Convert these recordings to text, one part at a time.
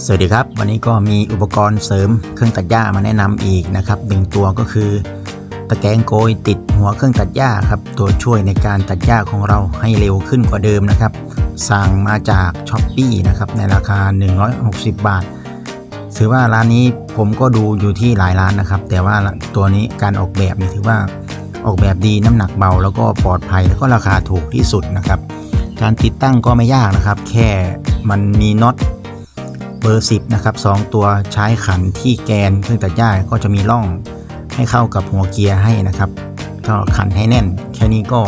สวัสดีครับ วันนี้ก็มีอุปกรณ์เสริมเครื่องตัดหญ้ามาแนะนำอีกนะครับหนึ่งตัวก็คือ ตะแกรงโกยติดหัวเครื่องตัดหญ้าครับ ตัวช่วยในการตัดหญ้าของเราให้เร็วขึ้นกว่าเดิมนะครับ สั่งมาจากช้อปปีนะครับในราคา 160 บาทถือว่าร้านนี้ผมก็ดูอยู่ที่หลายร้านนะครับ แต่ว่าตัวนี้การออกแบบนี่ถือว่าออกแบบดีน้ำหนักเบา แล้วก็ปลอดภัยแล้วก็ราคาถูกที่สุดนะครับ การติดตั้งก็ไม่ยากนะครับ แค่มันมีน็อต เบอร์ 10 นะครับ 2 ตัวใช้ขันที่แกนเครื่องตัดหญ้าก็จะมีร่องให้เข้ากับหัวเกียร์ให้นะครับ ก็ขันให้แน่น แค่นี้ก็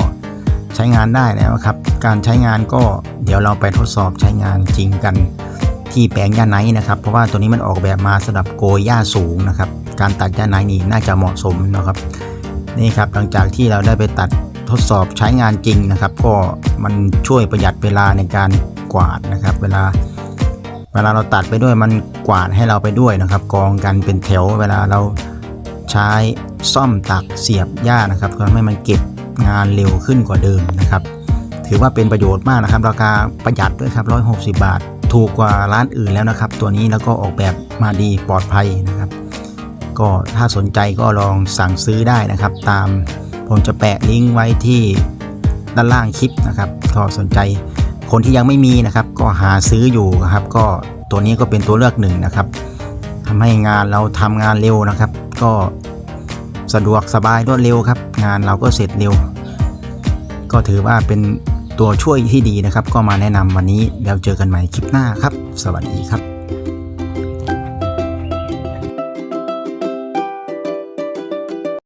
ใช้งานได้แล้วครับ การใช้งานก็เดี๋ยวเราไปทดสอบใช้งานจริงกันที่แปลงหญ้าไนนะครับ เพราะว่าตัวนี้มันออกแบบมาสำหรับโกยหญ้าสูงนะครับ การตัดหญ้าไนนี่น่าจะเหมาะสมนะครับ นี่ครับหลังจากที่เราได้ไปตัดทดสอบใช้งานจริงนะครับ ก็มันช่วยประหยัดเวลาในการกวาดนะครับ เวลา เวลาเราตัดไปด้วยมันกวาดให้เราไปด้วยนะครับ กองกันเป็นแถวเวลาเราใช้ซ่อมตักเสียบหญ้านะครับก็ทำให้มันเก็บงานเร็วขึ้นกว่าเดิมนะครับ ถือว่าเป็นประโยชน์มากนะครับ ราคาประหยัดด้วยครับ160 บาท ถูกกว่าร้านอื่นแล้วนะครับ ตัวนี้แล้วก็ออกแบบมาดีปลอดภัยนะครับ ก็ถ้าสนใจก็ลองสั่งซื้อได้นะครับ ตามผมจะแปะลิงก์ไว้ที่ด้านล่างคลิปนะครับก็สนใจ คนที่ยังไม่มีนะครับ ก็หาซื้ออยู่ครับ ก็ตัวนี้ก็เป็นตัวเลือกหนึ่งนะครับทำให้งานเราทำงานเร็วนะครับ ก็สะดวกสบายรวดเร็วครับ งานเราก็เสร็จเร็ว ก็ถือว่าเป็นตัวช่วยที่ดีนะครับ ก็มาแนะนำวันนี้แล้วเจอกันใหม่คลิปหน้าครับ สวัสดีครับ